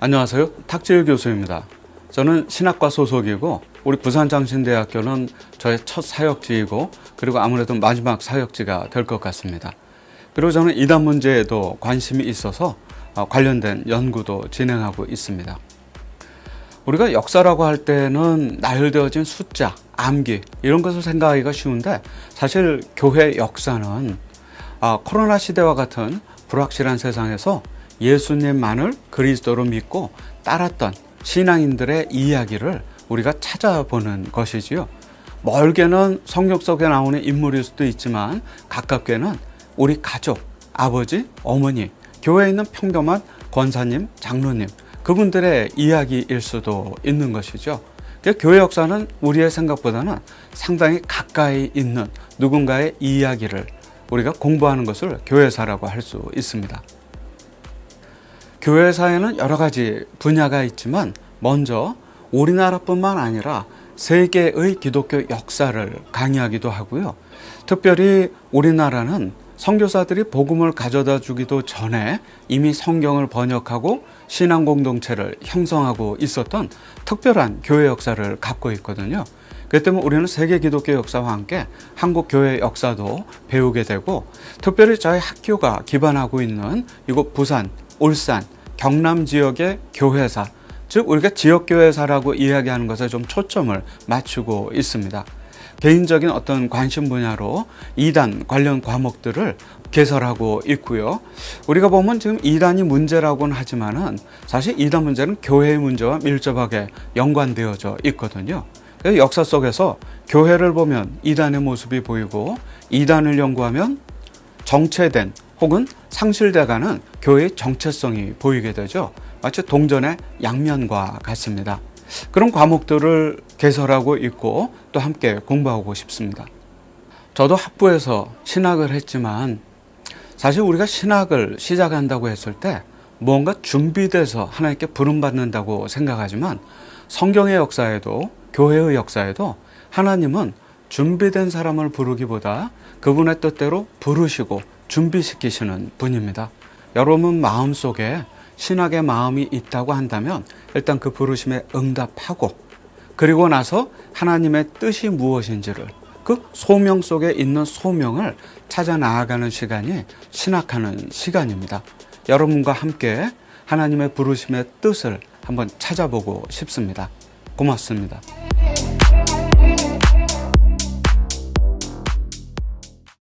안녕하세요. 탁질 교수입니다. 저는 신학과 소속이고 우리 부산장신대학교는 저의 첫 사역지이고 그리고 아무래도 마지막 사역지가 될 것 같습니다. 그리고 저는 이단 문제에도 관심이 있어서 어, 관련된 연구도 진행하고 있습니다. 우리가 역사라고 할 때는 나열되어진 숫자, 암기 이런 것을 생각하기가 쉬운데 사실 교회 역사는 아, 코로나 시대와 같은 불확실한 세상에서 예수님만을 그리스도로 믿고 따랐던 신앙인들의 이야기를 우리가 찾아보는 것이지요. 멀게는 성경 속에 나오는 인물일 수도 있지만 가깝게는 우리 가족, 아버지, 어머니, 교회에 있는 평범한 권사님, 장로님, 그분들의 이야기일 수도 있는 것이죠. 그러니까 교회 역사는 우리의 생각보다는 상당히 가까이 있는 누군가의 이야기를 우리가 공부하는 것을 교회사라고 할 수 있습니다. 교회사에는 여러 가지 분야가 있지만 먼저 우리나라뿐만 아니라 세계의 기독교 역사를 강의하기도 하고요. 특별히 우리나라는 선교사들이 복음을 가져다 주기도 전에 이미 성경을 번역하고 신앙 공동체를 형성하고 있었던 특별한 교회 역사를 갖고 있거든요. 그렇기 때문에 우리는 세계 기독교 역사와 함께 한국 교회 역사도 배우게 되고 특별히 저희 학교가 기반하고 있는 이곳 부산, 울산, 경남 지역의 교회사, 즉 우리가 지역 교회사라고 이야기하는 것에 좀 초점을 맞추고 있습니다. 개인적인 어떤 관심 분야로 이단 관련 과목들을 개설하고 있고요. 우리가 보면 지금 이단이 문제라고는 하지만은 사실 이단 문제는 교회의 문제와 밀접하게 연관되어져 있거든요. 그래서 역사 속에서 교회를 보면 이단의 모습이 보이고 이단을 연구하면 정체된 혹은 상실돼가는 교회의 정체성이 보이게 되죠. 마치 동전의 양면과 같습니다. 그런 과목들을 개설하고 있고 또 함께 공부하고 싶습니다. 저도 학부에서 신학을 했지만 사실 우리가 신학을 시작한다고 했을 때 뭔가 준비돼서 하나님께 부름받는다고 생각하지만 성경의 역사에도 교회의 역사에도 하나님은 준비된 사람을 부르기보다 그분의 뜻대로 부르시고 준비시키시는 분입니다. 여러분 마음속에 신학의 마음이 있다고 한다면 일단 그 부르심에 응답하고 그리고 나서 하나님의 뜻이 무엇인지를 그 소명 속에 있는 소명을 찾아 나아가는 시간이 신학하는 시간입니다. 여러분과 함께 하나님의 부르심의 뜻을 한번 찾아보고 싶습니다. 고맙습니다.